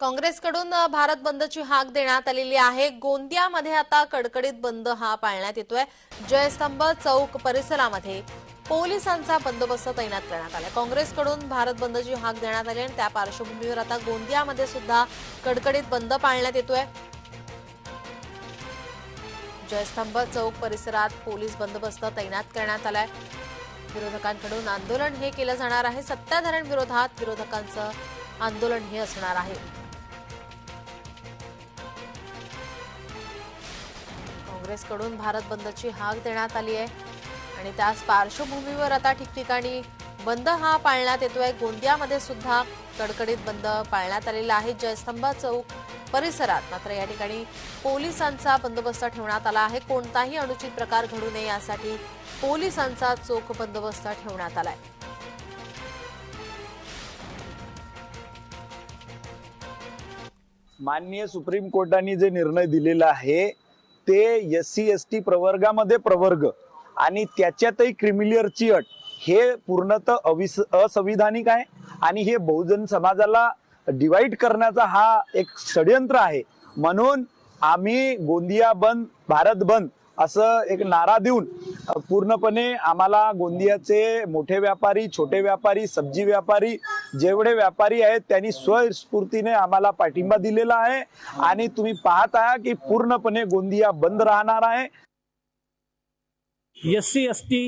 काँग्रेसकडून भारत बंदची हाक देण्यात आलेली आहे. गोंदियामध्ये आता कडकडीत बंद हा पाळण्यात येतोय. जयस्तंभ चौक परिसरामध्ये पोलिसांचा बंदोबस्त तैनात करण्यात आलाय. काँग्रेसकडून भारत बंदची हाक देण्यात आली आणि त्या पार्श्वभूमीवर आता गोंदियामध्ये सुद्धा कडकडीत बंद पाळण्यात येतोय. जयस्तंभ चौक परिसरात पोलीस बंदोबस्त तैनात करण्यात आलाय. विरोधकांकडून आंदोलन हे केलं जाणार आहे. सत्ताधाऱ्यांविरोधात विरोधकांचं आंदोलन हे असणार आहे. काँग्रेसकडून भारत बंदची हाक देण्यात आली आहे. आणि त्याच पार्श्वभूमीवर आता ठिकठिकाणी बंद हा पाळण्यात येतोय. गोंदियामध्ये सुद्धा कडकडीत बंद पाळण्यात आलेला आहे. जयस्तंभ चौक परिसरात मात्र या ठिकाणी पोलिसांचा बंदोबस्त ठेवण्यात आला आहे. कोणताही अनुचित प्रकार घडू नये यासाठी पोलिसांचा चोख बंदोबस्त ठेवण्यात आलाय. माननीय सुप्रीम कोर्टाने जे निर्णय दिलेला आहे ते एस सी एस टी प्रवर्गामध्ये प्रवर्ग आणि त्याच्यातही क्रिमिलियरची अट हे पूर्णतः अविस असंविधानिक आहे आणि हे बहुजन समाजाला डिवाइड करण्याचा हा एक षडयंत्र आहे. म्हणून आम्ही गोंदिया बंद भारत बंद असं एक नारा देऊन पूर्णपणे आम्हाला गोंदियाचे मोठे व्यापारी छोटे व्यापारी सब्जी व्यापारी जेवढे व्यापारी आहेत त्यांनी स्वस्फूर्तीने आम्हाला पाठिंबा दिलेला आहे. आणि तुम्ही पाहत आहात की पूर्णपणे गोंदिया बंद राहणार आहे. एस सी एस टी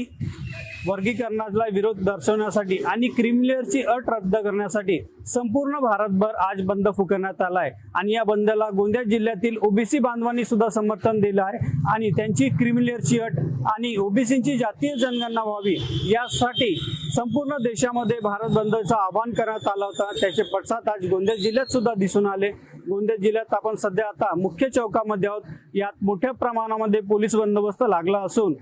वर्गीकरणाला विरोध दर्शवण्यासाठी आणि क्रिमिलियरची अट रद्द करण्यासाठी संपूर्ण भारतभर आज बंद फुकवण्यात आला आहे आणि या बंदला गोंदिया जिल्ह्यातील ओबीसी बांधवांनी सुद्धा समर्थन दिलं आहे. आणि त्यांची क्रिमिलियरची अट आणि ओबीसीची जातीय जनगणना व्हावी यासाठी संपूर्ण देशामध्ये भारत बंदचं आवाहन करण्यात आलं होतं. त्याचे पडसाद आज गोंदिया जिल्ह्यात सुद्धा दिसून आले. गोंदिया जिल्ह्यात आपण सध्या आता मुख्य चौकामध्ये आहोत. यात मोठ्या प्रमाणामध्ये पोलीस बंदोबस्त लागला असून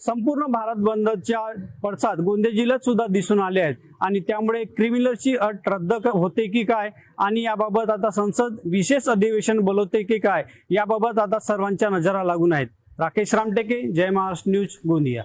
संपूर्ण भारत बंदच्या पडसाद गोंदिया जिल्ह्यात सुद्धा दिसून आले आहेत. आणि त्यामुळे क्रिमिनलची अट रद्द होते की काय? आणि याबाबत आता संसद विशेष अधिवेशन बोलवते की काय? याबाबत आता सर्वांच्या नजरा लागून आहेत. राकेश रामटेके जय महाराष्ट्र न्यूज गोंदिया.